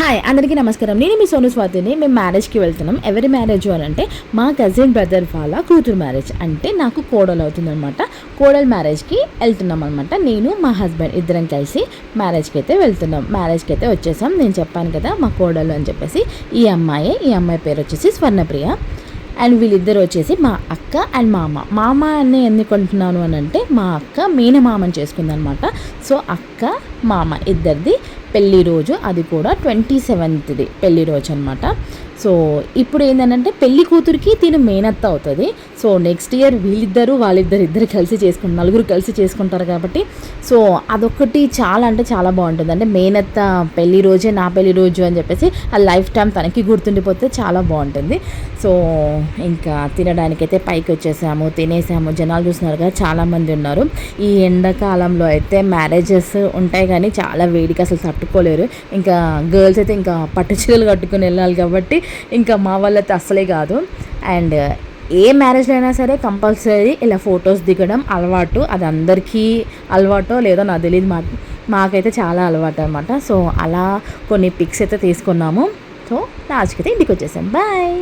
Hi అందరికీ నమస్కారం. నేను మీ సోను స్వాతిని. మేము మ్యారేజ్కి వెళ్తున్నాం. ఎవరి మ్యారేజ్ అని అంటే మా కజిన్ బ్రదర్ వాళ్ళ కూతురు మ్యారేజ్ అంటే నాకు కోడలు అవుతుందన్నమాట. కోడలు మ్యారేజ్కి వెళ్తున్నాం అనమాట నేను మా హస్బెండ్ ఇద్దరం కలిసి మ్యారేజ్కి అయితే వెళ్తున్నాం. మ్యారేజ్కి అయితే వచ్చేసాం. నేను చెప్పాను కదా మా కోడలు అని చెప్పేసి. ఈ అమ్మాయి ఈ అమ్మాయి పేరు వచ్చేసి స్వర్ణప్రియ. అండ్ వీళ్ళిద్దరు వచ్చేసి మా అక్క అండ్ మామ. మామ అని ఎందుకు అంటున్నాను అని అంటే మా అక్క మేనమామని చేసుకుందనమాట సో అక్క మామ ఇద్దరిది పెళ్ళి రోజు అది కూడా ట్వంటీ సెవెంత్ది పెళ్ళి రోజు అనమాట సో ఇప్పుడు ఏంటంటే పెళ్ళి కూతురికి తిను మేనత్త అవుతుంది. సో నెక్స్ట్ ఇయర్ వీళ్ళిద్దరూ వాళ్ళిద్దరు ఇద్దరు కలిసి చేసుకుంటారు నలుగురు కలిసి చేసుకుంటారు కాబట్టి సో అదొకటి చాలా అంటే చాలా బాగుంటుంది. అంటే మేనత్త పెళ్ళి రోజే నా పెళ్ళి రోజు అని చెప్పేసి ఆ లైఫ్ టైం తనకి గుర్తుండిపోతే చాలా బాగుంటుంది. సో ఇంకా తినడానికైతే పైకి వచ్చేసాము తినేసాము. జనాలు చూస్తున్నారు కదా చాలామంది ఉన్నారు. ఈ ఎండాకాలంలో అయితే మ్యారేజెస్ ఉంటాయి కానీ చాలా వేడికి అసలు తట్టుకోలేరు. ఇంకా గర్ల్స్ అయితే ఇంకా పట్టు చీరలు కట్టుకుని వెళ్ళాలి కాబట్టి ఇంకా మా వాళ్ళైతే అస్సలే కాదు. అండ్ ఏ మ్యారేజ్లో అయినా సరే కంపల్సరీ ఇలా ఫొటోస్ దిగడం అలవాటు. అది అందరికీ అలవాటో లేదో నాకు తెలియదు. మా మాకైతే చాలా అలవాటు అనమాట సో అలా కొన్ని పిక్స్ అయితే తీసుకున్నాము. సో లాస్ట్కి అయితే ఇంటికి వచ్చేసాం. బాయ్